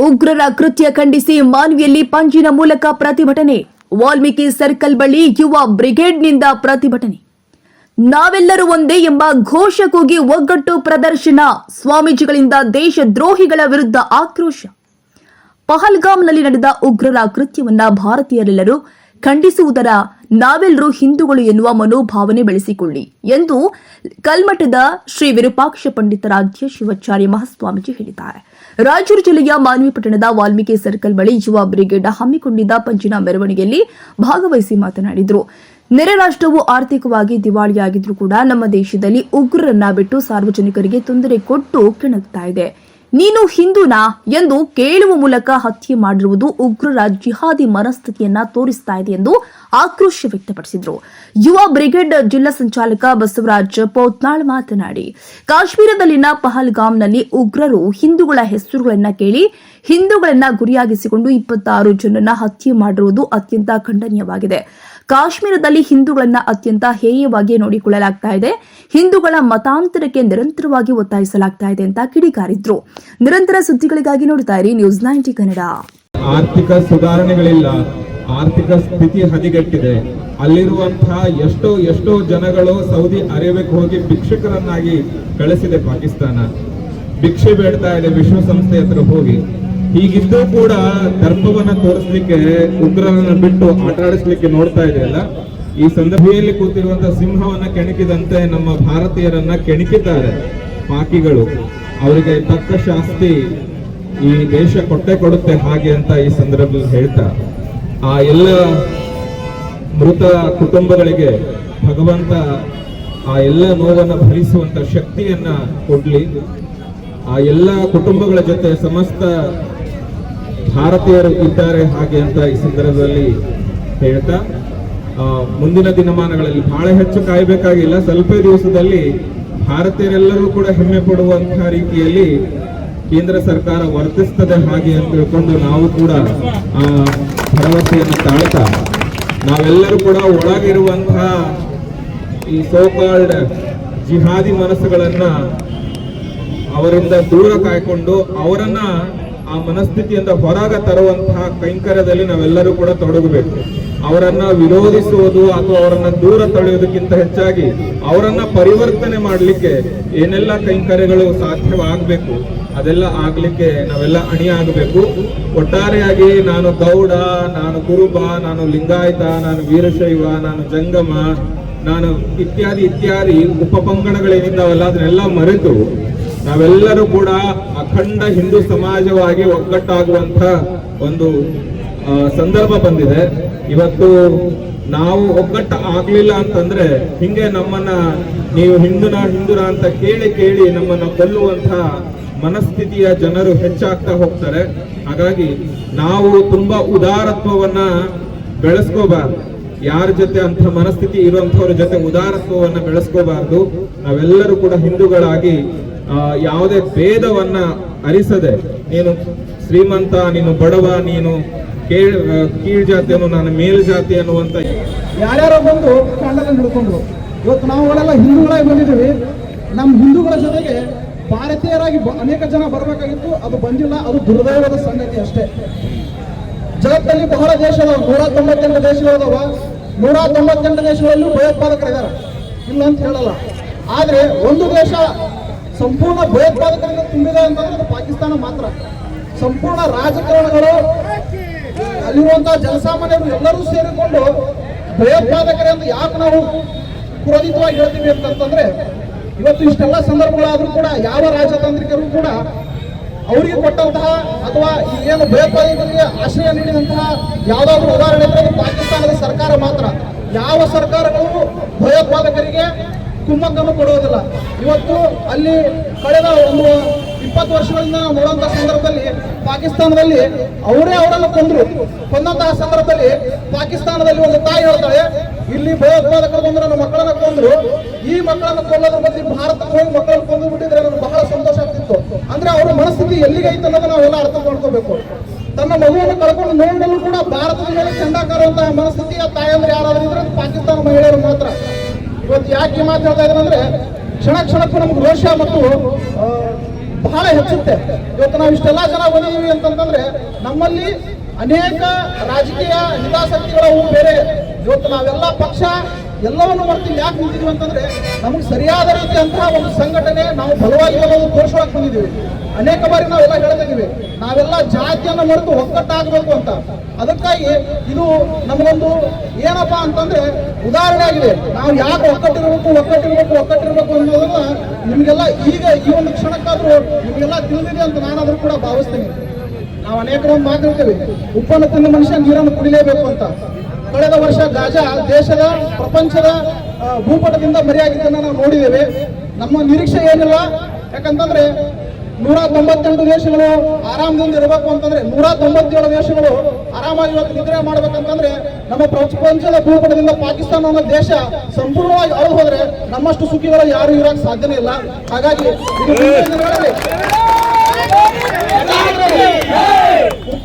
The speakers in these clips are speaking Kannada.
ಉಗ್ರರ ಕೃತ್ಯ ಖಂಡಿಸಿ ಮಾನ್ವಿಯಲ್ಲಿ ಪಂಜಿನ ಮೂಲಕ ಪ್ರತಿಭಟನೆ. ವಾಲ್ಮೀಕಿ ಸರ್ಕಲ್ ಬಳಿ ಯುವ ಬ್ರಿಗೇಡ್ನಿಂದ ಪ್ರತಿಭಟನೆ. ನಾವೆಲ್ಲರೂ ಒಂದೇ ಎಂಬ ಘೋಷ ಕೂಗಿ ಒಗ್ಗಟ್ಟು ಪ್ರದರ್ಶನ. ಸ್ವಾಮೀಜಿಗಳಿಂದ ದೇಶದ್ರೋಹಿಗಳ ವಿರುದ್ಧ ಆಕ್ರೋಶ. ಪಹಲ್ಗಾಮ್ನಲ್ಲಿ ನಡೆದ ಉಗ್ರರ ಕೃತ್ಯವನ್ನ ಭಾರತೀಯರೆಲ್ಲರೂ ಖಂಡಿಸುವುದರ ನಾವೆಲ್ಲರೂ ಹಿಂದೂಗಳು ಎನ್ನುವ ಮನೋಭಾವನೆ ಬೆಳೆಸಿಕೊಳ್ಳಿ ಎಂದು ಕಲ್ಮಠದ ಶ್ರೀ ವಿರೂಪಾಕ್ಷ ಪಂಡಿತರಾಧ್ಯ ಶಿವಾಚಾರ್ಯ ಮಹಾಸ್ವಾಮೀಜಿ ಹೇಳಿದ್ದಾರೆ. ರಾಯಚೂರು ಜಿಲ್ಲೆಯ ಮಾನ್ವಿ ಪಟ್ಟಣದ ವಾಲ್ಮೀಕಿ ಸರ್ಕಲ್ ಬಳಿ ಯುವ ಬ್ರಿಗೇಡ್ ಹಮ್ಮಿಕೊಂಡಿದ್ದ ಪಂಚಿನ ಮೆರವಣಿಗೆಯಲ್ಲಿ ಭಾಗವಹಿಸಿ ಮಾತನಾಡಿದರು. ನೆರೆ ರಾಷ್ಟ್ರವು ಆರ್ಥಿಕವಾಗಿ ದಿವಾಳಿಯಾಗಿದ್ರೂ ಕೂಡ ನಮ್ಮ ದೇಶದಲ್ಲಿ ಉಗ್ರರನ್ನ ಬಿಟ್ಟು ಸಾರ್ವಜನಿಕರಿಗೆ ತೊಂದರೆ ಕೊಟ್ಟು ಕೆಣಕ್ತಾ ಇದೆ. ನೀನು ಹಿಂದೂನಾ ಎಂದು ಕೇಳುವ ಮೂಲಕ ಹತ್ಯೆ ಮಾಡಿರುವುದು ಉಗ್ರರ ಜಿಹಾದಿ ಮನಸ್ಥಿತಿಯನ್ನ ತೋರಿಸ್ತಾ ಇದೆ ಎಂದು ಆಕ್ರೋಶ ವ್ಯಕ್ತಪಡಿಸಿದರು. ಯುವ ಬ್ರಿಗೇಡ್ ಜಿಲ್ಲಾ ಸಂಚಾಲಕ ಬಸವರಾಜ್ ಪೌತ್ನಾಳ್ ಮಾತನಾಡಿ, ಕಾಶ್ಮೀರದಲ್ಲಿನ ಪಹಲ್ಗಾಮ್ನಲ್ಲಿ ಉಗ್ರರು ಹಿಂದೂಗಳ ಹೆಸರುಗಳನ್ನ ಕೇಳಿ, ಹಿಂದೂಗಳನ್ನ ಗುರಿಯಾಗಿಸಿಕೊಂಡು ಇಪ್ಪತ್ತಾರು ಜನರನ್ನ ಹತ್ಯೆ ಮಾಡಿರುವುದು ಅತ್ಯಂತ ಖಂಡನೀಯವಾಗಿದೆ. ಕಾಶ್ಮೀರದಲ್ಲಿ ಹಿಂದೂಗಳನ್ನ ಅತ್ಯಂತ ಹೇಯವಾಗಿ ನೋಡಿಕೊಳ್ಳಲಾಗ್ತಾ ಇದೆ. ಹಿಂದೂಗಳ ಮತಾಂತರಕ್ಕೆ ನಿರಂತರವಾಗಿ ಒತ್ತಾಯಿಸಲಾಗ್ತಾ ಇದೆ ಅಂತ ಕಿಡಿಕಾರಿದ್ರು. ನಿರಂತರ ಸುದ್ದಿಗಳಿಗಾಗಿ ನೋಡ್ತಾ ಇರಿ ನ್ಯೂಸ್ ನೈಂಟಿ ಕನ್ನಡ. ಆರ್ಥಿಕ ಸುಧಾರಣೆಗಳಿಲ್ಲ. ಆರ್ಥಿಕ ಸ್ಥಿತಿ ಹದಿಗೆಟ್ಟಿದೆ. ಅಲ್ಲಿರುವಂತಹ ಎಷ್ಟೋ ಎಷ್ಟೋ ಜನಗಳು ಸೌದಿ ಅರೇಬಿಯಾಕ್ ಹೋಗಿ ಭಿಕ್ಷುಕರನ್ನಾಗಿ ಕಳಿಸಿದೆ ಪಾಕಿಸ್ತಾನ. ಭಿಕ್ಷೆ ಬೇಡ್ತಾ ಇದೆ ವಿಶ್ವಸಂಸ್ಥೆ ಹತ್ರ ಹೋಗಿ. ಹೀಗಿದ್ದೂ ಕೂಡ ದರ್ಪವನ್ನ ತೋರಿಸ್ಲಿಕ್ಕೆ, ಉಗ್ರರನ್ನ ಬಿಟ್ಟು ಆಟ ಆಡಿಸ್ಲಿಕ್ಕೆ ನೋಡ್ತಾ ಇದೆಯಲ್ಲ? ಈ ಸಂದರ್ಭದಲ್ಲಿ ಕೂತಿರುವಂತಹ ಸಿಂಹವನ್ನ ಕೆಣಕಿದಂತೆ ನಮ್ಮ ಭಾರತೀಯರನ್ನ ಕೆಣಕಿದ್ದಾರೆ ಪಾಕಿಗಳು. ಅವರಿಗೆ ತಕ್ಕ ಶಾಸ್ತಿ ಈ ದೇಶ ಕೊಟ್ಟೆ ಕೊಡುತ್ತೆ ಹಾಗೆ ಅಂತ ಈ ಸಂದರ್ಭದಲ್ಲಿ ಹೇಳ್ತಾ. ಆ ಎಲ್ಲ ಮೃತ ಕುಟುಂಬಗಳಿಗೆ ಭಗವಂತ ಆ ಎಲ್ಲ ನೋವನ್ನು ಭರಿಸುವಂತ ಶಕ್ತಿಯನ್ನ ಕೊಡ್ಲಿ. ಆ ಎಲ್ಲ ಕುಟುಂಬಗಳ ಜೊತೆ ಸಮಸ್ತ ಭಾರತೀಯರು ಇದ್ದಾರೆ ಹಾಗೆ ಅಂತ ಈ ಸಂದರ್ಭದಲ್ಲಿ ಹೇಳ್ತಾ ಮುಂದಿನ ದಿನಮಾನಗಳಲ್ಲಿ ಬಹಳ ಹೆಚ್ಚು ಕಾಯಬೇಕಾಗಿಲ್ಲ. ಸ್ವಲ್ಪ ದಿವಸದಲ್ಲಿ ಭಾರತೀಯರೆಲ್ಲರೂ ಕೂಡ ಹೆಮ್ಮೆ ಪಡುವಂತಹ ರೀತಿಯಲ್ಲಿ ಕೇಂದ್ರ ಸರ್ಕಾರ ವರ್ತಿಸ್ತದೆ ಹಾಗೆ ಅಂತ ತಿಳ್ಕೊಂಡು ನಾವು ಕೂಡ, ಆ, ಭರವಸೆಯನ್ನು ತಾಳ್ತಾ, ನಾವೆಲ್ಲರೂ ಕೂಡ ಒಳಗಿರುವಂತಹ ಈ ಸೋಕಾಲ್ಡ್ ಜಿಹಾದಿ ಮನಸ್ಸುಗಳನ್ನ ಅವರಿಂದ ದೂರ ಕಾಯ್ಕೊಂಡು ಅವರನ್ನ ಆ ಮನಸ್ಥಿತಿಯಿಂದ ಹೊರಗೆ ತರುವಂತಹ ಕೈಂಕರ್ಯದಲ್ಲಿ ನಾವೆಲ್ಲರೂ ಕೂಡ ತೊಡಗಬೇಕು. ಅವರನ್ನ ವಿರೋಧಿಸುವುದು ಅಥವಾ ಅವರನ್ನ ದೂರ ತಳೆಯೋದಕ್ಕಿಂತ ಹೆಚ್ಚಾಗಿ ಅವರನ್ನ ಪರಿವರ್ತನೆ ಮಾಡಲಿಕ್ಕೆ ಏನೆಲ್ಲ ಕೈಂಕರ್ಯಗಳು ಸಾಧ್ಯವಾಗಬೇಕು, ಅದೆಲ್ಲ ಆಗ್ಲಿಕ್ಕೆ ನಾವೆಲ್ಲ ಅಣಿ ಆಗಬೇಕು ಒಟ್ಟಾರೆಯಾಗಿ ನಾನು ಗೌಡ, ನಾನು ಕುರುಬ ನಾನು ಲಿಂಗಾಯತ, ನಾನು ವೀರಶೈವ, ನಾನು ಜಂಗಮ, ನಾನು ಇತ್ಯಾದಿ ಇತ್ಯಾದಿ ಉಪಪಂಗಡಗಳೇನಿದ್ದಾವಲ್ಲ ಅದನ್ನೆಲ್ಲ ಮರೆತು ನಾವೆಲ್ಲರೂ ಕೂಡ ಅಖಂಡ ಹಿಂದೂ ಸಮಾಜವಾಗಿ ಒಗ್ಗಟ್ಟಾಗುವಂತ ಒಂದು ಸಂದರ್ಭ ಬಂದಿದೆ. ಇವತ್ತು ನಾವು ಒಗ್ಗಟ್ಟ ಆಗ್ಲಿಲ್ಲ ಅಂತಂದ್ರೆ ಹಿಂಗೆ ನಮ್ಮನ್ನ ನೀವು ಹಿಂದುನ ಹಿಂದುನ ಅಂತ ಕೇಳಿ ಕೇಳಿ ನಮ್ಮನ್ನ ಕೊಲ್ಲುವಂತ ಮನಸ್ಥಿತಿಯ ಜನರು ಹೆಚ್ಚಾಗ್ತಾ ಹೋಗ್ತಾರೆ. ಹಾಗಾಗಿ ನಾವು ತುಂಬಾ ಉದಾರತ್ವವನ್ನ ಬೆಳೆಸ್ಕೋಬಾರ್ದು. ಯಾರ ಜೊತೆ ಅಂತ ಮನಸ್ಥಿತಿ ಇರುವಂತವ್ರ ಜೊತೆ ಉದಾರತ್ವವನ್ನ ಬೆಳೆಸ್ಕೋಬಾರ್ದು. ನಾವೆಲ್ಲರೂ ಕೂಡ ಹಿಂದೂಗಳಾಗಿ ಯಾವುದೇ ಭೇದವನ್ನ ಅರಿಸದೆ, ನೀನು ಶ್ರೀಮಂತ, ನೀನು ಬಡವ, ನೀನು ಕೇಳ್ ಕೀಳ್ ಜಾತಿಯನ್ನು ನಾನು ಮೇಲ್ ಜಾತಿ ಅನ್ನುವಂತ ಯಾರ್ಯಾರೋ ಬಂದು ಕಾಂಡದಲ್ಲಿ ಹಿಡ್ಕೊಂಡ್ರು ಇವತ್ತು ನಾವುಗಳೆಲ್ಲ ಹಿಂದೂಗಳಾಗಿ ಬಂದಿದ್ದೀವಿ. ನಮ್ಮ ಹಿಂದೂಗಳ ಜೊತೆಗೆ ಭಾರತೀಯರಾಗಿ ಅನೇಕ ಜನ ಬರಬೇಕಾಗಿತ್ತು. ಅದು ಬಂದಿಲ್ಲ, ಅದು ದುರ್ದೈವದ ಸಂಗತಿ ಅಷ್ಟೇ. ಜಗತ್ತಲ್ಲಿ ಬಹಳ ದೇಶದ ನೂರ ತೊಂಬತ್ತೆಂಟು ದೇಶಗಳದಾವ ನೂರ ತೊಂಬತ್ತೆಂಟು ದೇಶಗಳಲ್ಲೂ ಭಯೋತ್ಪಾದಕರಿದ್ದಾರೆ ಇಲ್ಲ ಅಂತ ಹೇಳಲ್ಲ. ಆದ್ರೆ ಒಂದು ದೇಶ ಸಂಪೂರ್ಣ ಭಯೋತ್ಪಾದಕರಿಂದ ತುಂಬಿದೆ ಅಂತಂದ್ರೆ ಅದು ಪಾಕಿಸ್ತಾನ ಮಾತ್ರ. ಸಂಪೂರ್ಣ ರಾಜಕಾರಣಗಳು ಅಲ್ಲಿರುವಂತಹ ಜನಸಾಮಾನ್ಯರು ಎಲ್ಲರೂ ಸೇರಿಕೊಂಡು ಭಯೋತ್ಪಾದಕರೆಂದು ಯಾಕೆ ನಾವು ಕ್ರೋಧಿತವಾಗಿ ಹೇಳ್ತೀವಿ ಅಂತಂತಂದ್ರೆ ಇವತ್ತು ಇಷ್ಟೆಲ್ಲ ಸಂದರ್ಭಗಳಾದ್ರೂ ಕೂಡ ಯಾವ ರಾಜತಾಂತ್ರಿಕರು ಕೂಡ ಅವರಿಗೆ ಕೊಟ್ಟಂತಹ ಅಥವಾ ಏನು ಭಯೋತ್ಪಾದಕರಿಗೆ ಆಶ್ರಯ ನೀಡಿದಂತಹ ಯಾವ್ದಾದ್ರು ಉದಾಹರಣೆ ಪಾಕಿಸ್ತಾನದ ಸರ್ಕಾರ ಮಾತ್ರ. ಯಾವ ಸರ್ಕಾರಗಳು ಭಯೋತ್ಪಾದಕರಿಗೆ ಕುಮ್ಮಕ್ಕನ್ನು ಕೊಡುವುದಿಲ್ಲ. ಇವತ್ತು ಅಲ್ಲಿ ಕಳೆದ ಒಂದು ಇಪ್ಪತ್ತು ವರ್ಷಗಳಿಂದ ನಾವು ಸಂದರ್ಭದಲ್ಲಿ ಪಾಕಿಸ್ತಾನದಲ್ಲಿ ಅವರೇ ಅವರನ್ನು ಕೊಂದರು. ಕೊಂದಂತಹ ಸಂದರ್ಭದಲ್ಲಿ ಪಾಕಿಸ್ತಾನದಲ್ಲಿ ಒಂದು ತಾಯಿ ಹೇಳ್ತಾಳೆ, ಇಲ್ಲಿ ಭಯೋತ್ಪಾದಕರು ಬಂದು ನನ್ನ ಮಕ್ಕಳನ್ನ ಕೊಂದ್ರು. ಈ ಮಕ್ಕಳನ್ನು ಕೊಲ್ಲೋದ್ರ ಬದಲು ಭಾರತ ಹೋಗಿ ಮಕ್ಕಳನ್ನು ಕೊಂದು ಬಿಟ್ಟಿದ್ರೆ ನನಗೆ ಬಹಳ ಸಂತೋಷ ಆಗ್ತಿತ್ತು. ಅಂದ್ರೆ ಅವರ ಮನಸ್ಥಿತಿ ಎಲ್ಲಿಗೆ ಐತೆ ಅನ್ನೋದು ನಾವೆಲ್ಲ ಅರ್ಥ ಮಾಡ್ಕೋಬೇಕು. ತನ್ನ ಮಗುವನ್ನು ಕಳ್ಕೊಂಡು ನೋಡಲು ಕೂಡ ಭಾರತದ ಮೇಲೆ ಚಂಡಾಕಾರುವಂತಹ ಮನಸ್ಥಿತಿಯ ತಾಯಂದ್ರೆ ಯಾರಾದ್ರೂ ಇದ್ರೆ ಪಾಕಿಸ್ತಾನ ಮಹಿಳೆಯರು ಮಾತ್ರ. ಇವತ್ತು ಯಾಕೆ ಈ ಮಾತು ಹೇಳ್ತಾ ಇದ್ದಾರೆ ಅಂದ್ರೆ ಕ್ಷಣ ಕ್ಷಣಕ್ಕೂ ನಮ್ಗೆ ರೋಷ ಮತ್ತು ಬಹಳ ಹೆಚ್ಚುತ್ತೆ. ಇವತ್ತು ನಾವು ಇಷ್ಟೆಲ್ಲ ಜನ ಬಂದಿದ್ದೀವಿ ಅಂತಂತಂದ್ರೆ ನಮ್ಮಲ್ಲಿ ಅನೇಕ ರಾಜಕೀಯ ಹಿತಾಸಕ್ತಿಗಳು ಬೇರೆ. ಇವತ್ತು ನಾವೆಲ್ಲ ಪಕ್ಷ ಎಲ್ಲವನ್ನು ಮರೆತು ಯಾಕೆ ನಿಂತಿದ್ವಿ ಅಂತಂದ್ರೆ, ನಮಗೆ ಸರಿಯಾದ ರೀತಿಯಂತಹ ಒಂದು ಸಂಘಟನೆ ನಾವು ಬಲವಾಗಿ ಅನ್ನೋದು ತೋರಿಸೋಕೆ ಬಂದಿದ್ದೀವಿ. ಅನೇಕ ಬಾರಿ ನಾವೆಲ್ಲ ಹೇಳ್ತಿದ್ದೀವಿ, ನಾವೆಲ್ಲ ಜಾತಿಯನ್ನು ಮರೆತು ಒಗ್ಗಟ್ಟಾಗಬೇಕು ಅಂತ. ಅದಕ್ಕಾಗಿ ಇದು ನಮಗೊಂದು ಏನಪ್ಪಾ ಅಂತಂದ್ರೆ ಉದಾಹರಣೆ ಆಗಿದೆ. ನಾವು ಯಾಕೆ ಒಕ್ಕಟ್ಟಿರಬೇಕು ಒಕ್ಕಟ್ಟಿರಬೇಕು ಒಕ್ಕಟ್ಟಿರಬೇಕು ಅನ್ನೋದನ್ನ ನಿಮಗೆಲ್ಲ ಈಗ ಈ ಒಂದು ಕ್ಷಣಕ್ಕಾದ್ರೂ ನಿಮಗೆಲ್ಲ ತಿಳಿದಿದೆ ಅಂತ ನಾನು ಅದನ್ನು ಕೂಡ ಭಾವಿಸ್ತೀನಿ. ನಾವು ಅನೇಕ ಮಾತಾಡ್ತೇವೆ. ಉಪ್ಪನ್ನು ತಿನ್ನ ಮನುಷ್ಯ ನೀರನ್ನು ಕುಡಿಲೇಬೇಕು ಅಂತ. ಕಳೆದ ವರ್ಷ ಗಾಜಾ ದೇಶದ, ಪ್ರಪಂಚದ ಭೂಪಟದಿಂದ ಮರೆಯಾಗಿದ್ದನ್ನ ನಾವು ನೋಡಿದ್ದೇವೆ. ನಮ್ಮ ನಿರೀಕ್ಷೆ ಏನಿಲ್ಲ. ಯಾಕಂತಂದ್ರೆ ನೂರ ತೊಂಬತ್ತೆಂಟು ದೇಶಗಳು ಆರಾಮದಿಂದ ಇರಬೇಕು ಅಂತಂದ್ರೆ ನೂರ ತೊಂಬತ್ತೇಳು ದೇಶಗಳು ಆರಾಮಾಗಿ ಇವತ್ತು ನಿದ್ರೆ ಮಾಡ್ಬೇಕಂತಂದ್ರೆ, ನಮ್ಮ ಪ್ರಪಂಚದ ಭೂಪಟದಿಂದ ಪಾಕಿಸ್ತಾನ ಅನ್ನೋ ದೇಶ ಸಂಪೂರ್ಣವಾಗಿ ಅಳದು ಹೋದ್ರೆ ನಮ್ಮಷ್ಟು ಸುಖಿಗಳು ಯಾರು ಇರೋಕೆ ಸಾಧ್ಯನೇ ಇಲ್ಲ. ಹಾಗಾಗಿ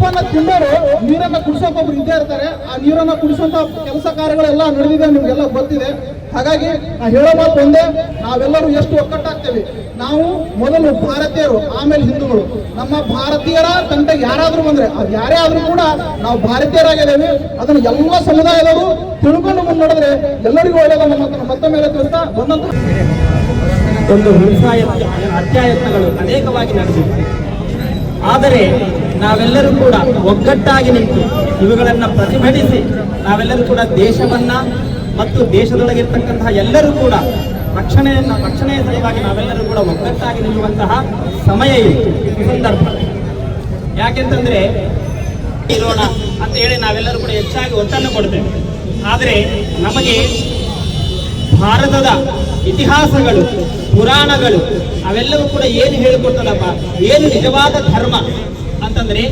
ಇದು ತಿಂದರು ನೀರನ್ನ ಕುಡಿಸೋಕೆ ಒಬ್ರು ಇದ್ದೇ ಇರ್ತಾರೆ. ಆ ನೀರನ್ನ ಕುಡಿಸುವಂತ ಕೆಲಸ ಕಾರ್ಯಗಳೆಲ್ಲ ನಡೆದಿದೆ, ನಿಮ್ಗೆಲ್ಲ ಗೊತ್ತಿದೆ. ಹಾಗಾಗಿ ನಾ ಹೇಳೋ ಮಾತು ಒಂದೇ, ನಾವೆಲ್ಲರೂ ಎಷ್ಟು ಒಕ್ಕಟ್ಟಾಗ್ತೇವೆ. ನಾವು ಮೊದಲು ಭಾರತೀಯರು, ಆಮೇಲೆ ಹಿಂದೂಗಳು. ನಮ್ಮ ಭಾರತೀಯರ ತಂಡ ಯಾರಾದ್ರೂ ಬಂದ್ರೆ ಅದು ಯಾರೇ ಆದ್ರೂ ಕೂಡ ನಾವು ಭಾರತೀಯರಾಗಿದ್ದೇವೆ. ಅದನ್ನು ಎಲ್ಲ ಸಮುದಾಯದವರು ತಿಳ್ಕೊಂಡು ಮುನ್ನಡೆದ್ರೆ ಎಲ್ಲರಿಗೂ ಒಳ್ಳೆಯದನ್ನು ಮತ್ತೆ ಮೇಲೆ ತಿಳಿಸ್ತಾ ಒಂದೊಂದು ಒಂದು ಹಿಂಸಾಯ ಅತ್ಯಾಯತ್ನಗಳು ಅನೇಕವಾಗಿ ನಡೆದಿವೆ. ಆದರೆ ನಾವೆಲ್ಲರೂ ಕೂಡ ಒಗ್ಗಟ್ಟಾಗಿ ನಿಂತು ಇವುಗಳನ್ನು ಪ್ರತಿಭಟಿಸಿ ನಾವೆಲ್ಲರೂ ಕೂಡ ದೇಶವನ್ನ ಮತ್ತು ದೇಶದೊಳಗಿರ್ತಕ್ಕಂತಹ ಎಲ್ಲರೂ ಕೂಡ ರಕ್ಷಣೆಯನ್ನ, ರಕ್ಷಣೆಯ ಸಲುವಾಗಿ ನಾವೆಲ್ಲರೂ ಕೂಡ ಒಗ್ಗಟ್ಟಾಗಿ ನಿಲ್ಲುವಂತಹ ಸಮಯ ಇತ್ತು ಸಂದರ್ಭ. ಯಾಕೆಂತಂದ್ರೆ, ಇರೋಣ ಅಂತ ಹೇಳಿ ನಾವೆಲ್ಲರೂ ಕೂಡ ಹೆಚ್ಚಾಗಿ ಒತ್ತನ್ನು ಕೊಡ್ತೇವೆ. ಆದರೆ ನಮಗೆ ಭಾರತದ ಇತಿಹಾಸಗಳು, ಪುರಾಣಗಳು, ಅವೆಲ್ಲವೂ ಕೂಡ ಏನು ಹೇಳಿಕೊಡ್ತದಪ್ಪ? ಏನು ನಿಜವಾದ ಧರ್ಮ? ಅಂತಂದ್ರೆ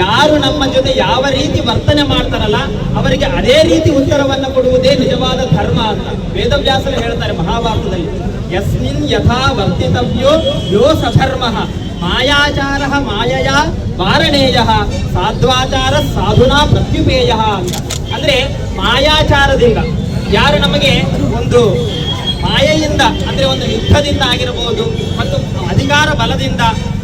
ಯಾರು ನಮ್ಮ ಜೊತೆ ಯಾವ ರೀತಿ ವರ್ತನೆ ಮಾಡ್ತಾರಲ್ಲ, ಅವರಿಗೆ ಅದೇ ರೀತಿ ಉತ್ತರವನ್ನು ಕೊಡುವುದೇ ನಿಜವಾದ ಧರ್ಮ ಅಂತ ವೇದವ್ಯಾಸರು ಹೇಳ್ತಾರೆ ಮಹಾಭಾರತದಲ್ಲಿ. ಯಸ್ಮಿನ್ ಯಥಾ ವರ್ತಿತವ್ಯೋ ಯೋ ಸಧರ್ಮ ಮಾಯಾಚಾರ ಮಾಯಯ ವಾರಣೇಯ. ಸಾಧ್ವಾಚಾರ ಸಾಧುನಾ ಪ್ರತ್ಯುಪೇಯ ಅಂತ. ಅಂದ್ರೆ ಮಾಯಾಚಾರದಿಂದ. ಯಾರು ನಮಗೆ ಒಂದು ಮಾಯೆಯಿಂದ, ಅಂದ್ರೆ ಒಂದು ಯುದ್ಧದಿಂದ ಆಗಿರಬಹುದು ಮತ್ತು ಅಧಿಕಾರ ಬಲದಿಂದ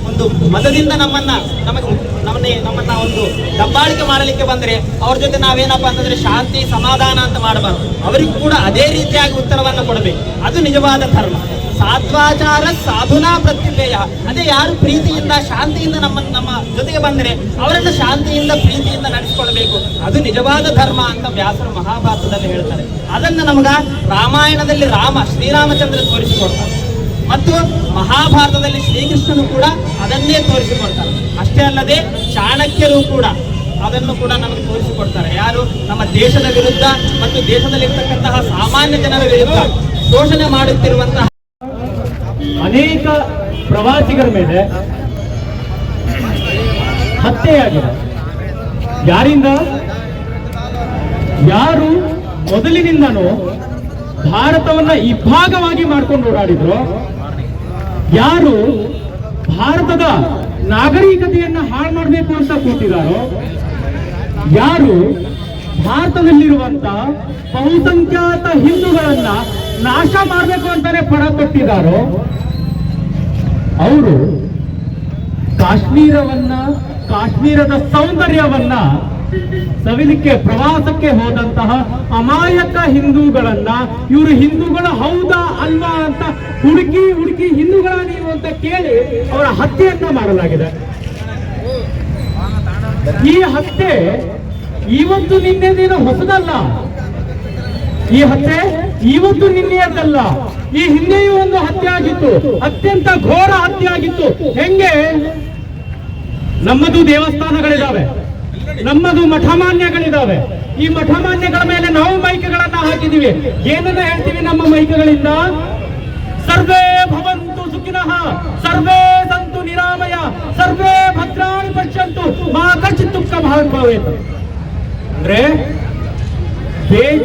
ಒಂದು ಮತದಿಂದ ನಮ್ಮನ್ನ ನಮಗೆ ನಮ್ಮನ್ನ ನಮ್ಮನ್ನ ಒಂದು ದಬ್ಬಾಳಿಕೆ ಮಾಡಲಿಕ್ಕೆ ಬಂದ್ರೆ ಅವ್ರ ಜೊತೆ ನಾವೇನಪ್ಪ ಅಂತಂದ್ರೆ ಶಾಂತಿ ಸಮಾಧಾನ ಅಂತ ಮಾಡಬಾರ್ದು. ಅವರಿಗೂ ಕೂಡ ಅದೇ ರೀತಿಯಾಗಿ ಉತ್ತರವನ್ನು ಕೊಡಬೇಕು. ಅದು ನಿಜವಾದ ಧರ್ಮ. ಸಾತ್ವಾಚಾರ ಸಾಧುನಾ ಪ್ರತ್ಯುಪೇಯ ಅದೇ ಯಾರು ಪ್ರೀತಿಯಿಂದ, ಶಾಂತಿಯಿಂದ ನಮ್ಮ ನಮ್ಮ ಜೊತೆಗೆ ಬಂದರೆ ಅವರನ್ನು ಶಾಂತಿಯಿಂದ, ಪ್ರೀತಿಯಿಂದ ನಡೆಸಿಕೊಳ್ಬೇಕು. ಅದು ನಿಜವಾದ ಧರ್ಮ ಅಂತ ವ್ಯಾಸರು ಮಹಾಭಾರತದಲ್ಲಿ ಹೇಳ್ತಾರೆ. ಅದನ್ನು ನಮಗ ರಾಮಾಯಣದಲ್ಲಿ ರಾಮ ಶ್ರೀರಾಮಚಂದ್ರ ತೋರಿಸಿಕೊಡ್ತಾರೆ. ಮತ್ತು ಮಹಾಭಾರತದಲ್ಲಿ ಶ್ರೀಕೃಷ್ಣನು ಕೂಡ ಅದನ್ನೇ ತೋರಿಸಿಕೊಡ್ತಾರೆ ಅಷ್ಟೇ ಅಲ್ಲದೆ ಚಾಣಕ್ಯರು ಕೂಡ ಅದನ್ನು ಕೂಡ ನಮಗೆ ತೋರಿಸಿಕೊಡ್ತಾರೆ. ಯಾರು? ನಮ್ಮ ದೇಶದ ವಿರುದ್ಧ ಮತ್ತು ದೇಶದಲ್ಲಿರ್ತಕ್ಕಂತಹ ಸಾಮಾನ್ಯ ಜನರ ವಿರುದ್ಧ ಶೋಷಣೆ ಮಾಡುತ್ತಿರುವಂತಹ ಅನೇಕ ಪ್ರವಾಸಿಗರ ಮೇಲೆ ಹತ್ಯೆಯಾಗಿದೆ. ಯಾರಿಂದ? ಯಾರು ಮೊದಲಿನಿಂದನೂ ಭಾರತವನ್ನ ಇಬ್ಬಾಗವಾಗಿ ಮಾಡ್ಕೊಂಡು ಓಡಾಡಿದ್ರು ಯಾರು ಭಾರತದ ನಾಗರಿಕತೆಯನ್ನ ಹಾಳು ಮಾಡಬೇಕು ಅಂತ ಕೂತಿದಾರೋ, ಯಾರು ಭಾರತದಲ್ಲಿರುವಂತ ಬಹುಸಂಖ್ಯಾತ ಹಿಂದೂಗಳನ್ನ ನಾಶ ಮಾಡಬೇಕು ಅಂತಾನೆ ಪಣ ಕೊಟ್ಟಿದಾರೋ ಅವರು ಕಾಶ್ಮೀರವನ್ನ, ಕಾಶ್ಮೀರದ ಸೌಂದರ್ಯವನ್ನ ಸವಿಲಿಕ್ಕೆ ಪ್ರವಾಸಕ್ಕೆ ಹೋದಂತಹ ಅಮಾಯಕ ಹಿಂದೂಗಳನ್ನ, ಇವರು ಹಿಂದೂಗಳ ಹೌದಾ ಅಲ್ವಾ ಅಂತ ಹುಡುಕಿ ಹುಡುಕಿ ಹಿಂದೂಗಳ ನೀವು ಅಂತ ಕೇಳಿ ಅವರ ಹತ್ಯೆಯನ್ನ ಮಾಡಲಾಗಿದೆ. ಈ ಹತ್ಯೆ ಇವತ್ತು ನಿನ್ನೆದೇನು ಹೊಸದಲ್ಲ. ಈ ಹತ್ಯೆ ಇವತ್ತು ನಿನ್ನೆಯದ್ದಲ್ಲ ಈ ಹಿಂದೆಯೂ ಒಂದು ಹತ್ಯೆ ಆಗಿತ್ತು. ಅತ್ಯಂತ ಘೋರ ಹತ್ಯೆ ಆಗಿತ್ತು. ಹೆಂಗೆ? ನಮ್ಮದು ದೇವಸ್ಥಾನಗಳಿದಾವೆ. ನಮ್ಮದು ಮಠಮಾನ್ಯಗಳಿದಾವೆ. ಈ ಮಠಮಾನ್ಯಗಳ ಮೇಲೆ ನಾವು ಮೈಕ್ಗಳನ್ನ ಹಾಕಿದೀವಿ. ಏನನ್ನ ಹೇಳ್ತೀವಿ ನಮ್ಮ ಮೈಕ್ಗಳಿಂದ? ಸರ್ವೇ ಭವಂತು ಸುಖಿನಃ, ಸರ್ವೇ ಸಂತು ನಿರಾಮಯ, ಸರ್ವೇ ಭದ್ರಾಣಿ ಪಶ್ಯಂತು, ಮಾ ದುಃಖ ಭಾಗ್ ಅಂದ್ರೆ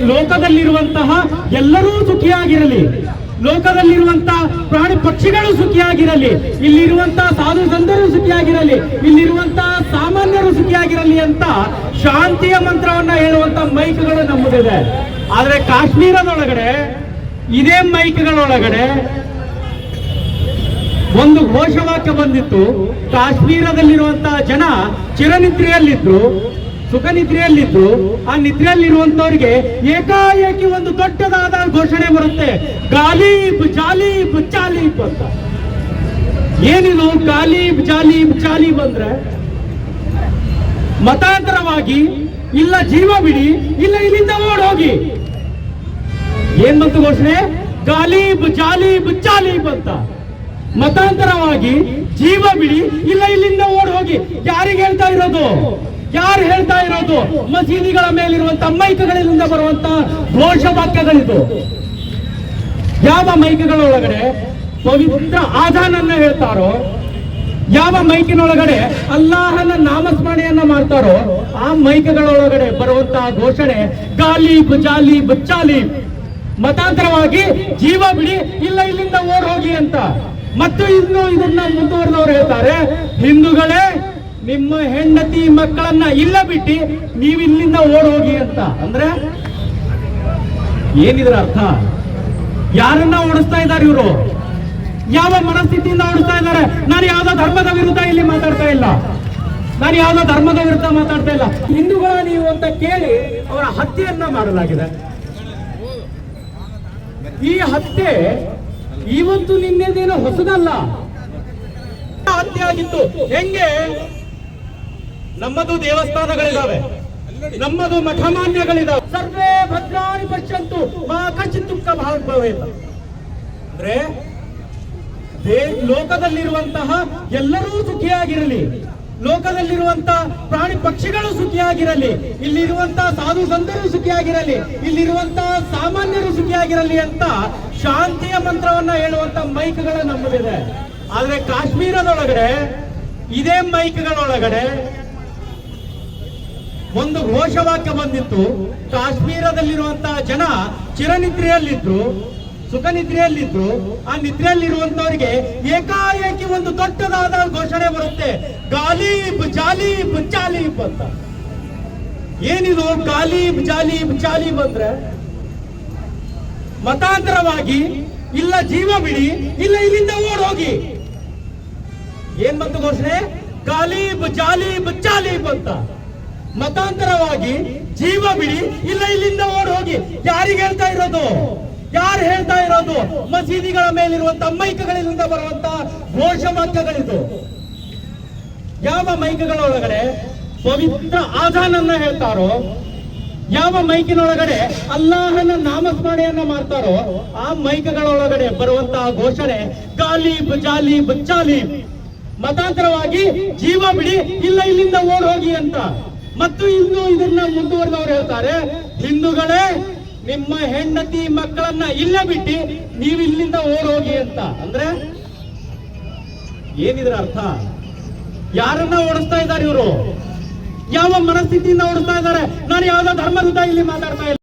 ಲೋಕದಲ್ಲಿರುವಂತಹ ಎಲ್ಲರೂ ಸುಖಿಯಾಗಿರಲಿ. ಲೋಕದಲ್ಲಿರುವಂತಹ ಪ್ರಾಣಿ ಪಕ್ಷಿಗಳು ಸುಖಿಯಾಗಿರಲಿ, ಇಲ್ಲಿರುವಂತ ಸಾಧು ಸಂತರು ಸುಖಿಯಾಗಿರಲಿ, ಇಲ್ಲಿರುವಂತ ಸಾಮಾನ್ಯರು ಸುಖಿಯಾಗಿರಲಿ ಅಂತ ಶಾಂತಿಯ ಮಂತ್ರವನ್ನ ಹೇಳುವಂತ ಮೈಕ್ಗಳು ನಮ್ಮದಿದೆ. ಆದ್ರೆ ಕಾಶ್ಮೀರದೊಳಗಡೆ, ಇದೇ ಮೈಕ್ಗಳೊಳಗಡೆ ಒಂದು ಘೋಷವಾಕ್ಯ ಬಂದಿತ್ತು. ಕಾಶ್ಮೀರದಲ್ಲಿರುವಂತಹ ಜನ ಚಿರನಿದ್ರೆಯಲ್ಲಿದ್ರು ಸುಖ ನಿದ್ರೆಯಲ್ಲಿದ್ರು ಆ ನಿದ್ರೆಯಲ್ಲಿರುವಂತವ್ರಿಗೆ ಏಕಾಏಕಿ ಒಂದು ದೊಡ್ಡದಾದ ಘೋಷಣೆ ಬರುತ್ತೆ. ಗಾಲೀಬ್ ಜಾಲೀಬ್ ಚಾಲೀಬ್ ಅಂತ. ಏನಿದು ಗಾಲೀಬ್ ಜಾಲೀಬ್ ಚಾಲೀಬ್ ಅಂದ್ರೆ? ಮತಾಂತರವಾಗಿ, ಇಲ್ಲ ಜೀವ ಬಿಡಿ, ಇಲ್ಲ ಇಲ್ಲಿಂದ ಓಡ್ ಹೋಗಿ ಏನ್ ಬಂತು ಘೋಷಣೆ? ಗಾಲೀಬ್ ಜಾಲೀಬ್ ಚಾಲೀಬ್ ಅಂತ. ಮತಾಂತರವಾಗಿ, ಜೀವ ಬಿಡಿ, ಇಲ್ಲ ಇಲ್ಲಿಂದ ಓಡ್ ಹೋಗಿ ಯಾರಿಗೆ ಹೇಳ್ತಾ ಇರೋದು? ಯಾರು ಹೇಳ್ತಾ ಇರೋದು? ಮಸೀದಿಗಳ ಮೇಲಿರುವಂತ ಮೈಕಗಳಿಂದ ಬರುವಂತ ಘೋಷವಾಕ್ಯಗಳಿದು. ಯಾವ ಮೈಕೆಗಳೊಳಗಡೆ ಪವಿತ್ರ ಆಧಾನನ್ನ ಹೇಳ್ತಾರೋ, ಯಾವ ಮೈಕಿನೊಳಗಡೆ ಅಲ್ಲಾಹನ ನಾಮಸ್ಮರಣೆಯನ್ನ ಮಾಡ್ತಾರೋ, ಆ ಮೈಕಗಳೊಳಗಡೆ ಬರುವಂತಹ ಘೋಷಣೆ, ಗಾಲಿ ಬುಜಾಲಿ ಬುಚ್ಚಾಲಿ ಮತಾಂತರವಾಗಿ ಜೀವ ಬಿಡಿ, ಇಲ್ಲ ಇಲ್ಲಿಂದ ಓಡ್ ಹೋಗಿ ಅಂತ. ಮತ್ತು ಇನ್ನು ಇದನ್ನ ಮುಂದುವರೆದವರು ಹೇಳ್ತಾರೆ, ಹಿಂದೂಗಳೇ, ನಿಮ್ಮ ಹೆಂಡತಿ ಮಕ್ಕಳನ್ನ ಇಲ್ಲ ಬಿಟ್ಟು, ನೀವಿಲ್ಲಿಂದ ಓಡ್ ಹೋಗಿ ಅಂತ. ಅಂದ್ರೆ ಏನಿದ್ರ ಅರ್ಥ? ಯಾರನ್ನ ಓಡಿಸ್ತಾ ಇದ್ದಾರೆ ಇವರು? ಯಾವ ಮನಸ್ಥಿತಿಯಿಂದ ಓಡಿಸ್ತಾ ಇದ್ದಾರೆ? ನಾನು ಯಾವ್ದೋ ಧರ್ಮದ ವಿರುದ್ಧ ಇಲ್ಲಿ ಮಾತಾಡ್ತಾ ಇಲ್ಲ. ನಾನು ಯಾವ್ದೋ ಧರ್ಮದ ವಿರುದ್ಧ ಮಾತಾಡ್ತಾ ಇಲ್ಲ. ಹಿಂದೂಗಳ ನೀವು ಅಂತ ಕೇಳಿ ಅವರ ಹತ್ಯೆಯನ್ನ ಮಾಡಲಾಗಿದೆ. ಈ ಹತ್ಯೆ ಇವತ್ತು ನಿನ್ನೆದೇನೋ ಹೊಸದಲ್ಲ. ಹತ್ಯೆ ಆಗಿತ್ತು. ಹೆಂಗೆ? ನಮ್ಮದು ದೇವಸ್ಥಾನಗಳಿದಾವೆ. ನಮ್ಮದು ಮಠಮಾನ್ಯಗಳಿದಾವೆ. ಸರ್ವೇ ಭದ್ರಾಣಿ ಪಶ್ಯಂತು, ಮಾ ಕಚ್ಚಿತ್ ದುಃಖ ಭಾಗಭವೇತ ಅಂದ್ರೆ ಲೋಕದಲ್ಲಿರುವಂತಹ ಎಲ್ಲರೂ ಸುಖಿಯಾಗಿರಲಿ. ಲೋಕದಲ್ಲಿರುವಂತಹ ಪ್ರಾಣಿ ಪಕ್ಷಿಗಳು ಸುಖಿಯಾಗಿರಲಿ. ಇಲ್ಲಿರುವಂತಹ ಸಾಧು ಸಂತರು ಸುಖಿಯಾಗಿರಲಿ. ಇಲ್ಲಿರುವಂತಹ ಸಾಮಾನ್ಯರು ಸುಖಿಯಾಗಿರಲಿ ಅಂತ ಶಾಂತಿಯ ಮಂತ್ರವನ್ನ ಹೇಳುವಂತ ಮೈಕ್ಗಳ ನಮ್ಮದಿದೆ. ಆದ್ರೆ ಕಾಶ್ಮೀರದೊಳಗಡೆ, ಇದೇ ಮೈಕ್ಗಳೊಳಗಡೆ ಒಂದು ಘೋಷವಾಕ್ಯ ಬಂದಿತ್ತು. ಕಾಶ್ಮೀರದಲ್ಲಿರುವಂತಹ ಜನ ಚಿರನಿದ್ರೆಯಲ್ಲಿದ್ರು ಸುಖ ನಿದ್ರೆಯಲ್ಲಿದ್ರು ಆ ನಿದ್ರೆಯಲ್ಲಿರುವಂತವರಿಗೆ ಏಕಾಏಕಿ ಒಂದು ದೊಡ್ಡದಾದ ಘೋಷಣೆ ಬರುತ್ತೆ. ಗಾಲೀಬ್ ಜಾಲೀಬ್ ಚಾಲೀಬ್ ಅಂತ. ಏನಿದು ಗಾಲೀಬ್ ಜಾಲೀಬ್ ಚಾಲೀಬ್ ಅಂದ್ರೆ? ಮತಾಂತರವಾಗಿ, ಇಲ್ಲ ಜೀವ ಬಿಡಿ, ಇಲ್ಲ ಇಲ್ಲಿಂದ ಓಡ್ ಹೋಗಿ ಏನ್ ಬಂತು ಘೋಷಣೆ? ಗಾಲೀಬ್ ಜಾಲೀಬ್ ಚಾಲೀಬ್ ಅಂತ. ಮತಾಂತರವಾಗಿ ಜೀವ ಬಿಡಿ. ಇಲ್ಲ, ಇಲ್ಲಿಂದ ಓಡ್ ಹೋಗಿ ಯಾರಿಗೆ ಹೇಳ್ತಾ ಇರೋದು? ಯಾರು ಹೇಳ್ತಾ ಇರೋದು? ಮಸೀದಿಗಳ ಮೇಲಿರುವಂತ ಮೈಕಗಳಿಂದ ಬರುವಂತ ಘೋಷ ವಾಕ್ಯಗಳಿದು. ಯಾವ ಮೈಕಗಳ ಒಳಗಡೆ ಪವಿತ್ರ ಆಧಾನನ್ನ ಹೇಳ್ತಾರೋ, ಯಾವ ಮೈಕಿನೊಳಗಡೆ ಅಲ್ಲಾಹನ ನಾಮಸ್ಮರಣೆಯನ್ನ ಮಾಡ್ತಾರೋ, ಆ ಮೈಕಗಳ ಒಳಗಡೆ ಬರುವಂತಹ ಘೋಷಣೆ ಕಾಲಿ ಬಜಾಲಿ ಬಚ್ಚಾಲಿ ಮತಾಂತರವಾಗಿ ಜೀವ ಬಿಡಿ, ಇಲ್ಲ, ಇಲ್ಲಿಂದ ಓಡ್ ಹೋಗಿ ಅಂತ. ಮತ್ತು ಇನ್ನು ಇದನ್ನ ಮುಂದುವರೆದವರು ಹೇಳ್ತಾರೆ, ಹಿಂದೂಗಳೇ, ನಿಮ್ಮ ಹೆಂಡತಿ ಮಕ್ಕಳನ್ನ ಇಲ್ಲೇ ಬಿಟ್ಟು ನೀವು ಇಲ್ಲಿಂದ ಹೋಗಿ ಅಂತ. ಅಂದ್ರೆ ಏನಿದ್ರ ಅರ್ಥ? ಯಾರನ್ನ ಓಡಿಸ್ತಾ ಇದ್ದಾರೆ ಇವರು? ಯಾವ ಮನಸ್ಥಿತಿಯಿಂದ ಓಡಿಸ್ತಾ ಇದ್ದಾರೆ? ನಾನು ಯಾವ್ದೋ ಧರ್ಮದ ಇಲ್ಲಿ ಮಾತಾಡ್ತಾ ಇಲ್ಲ.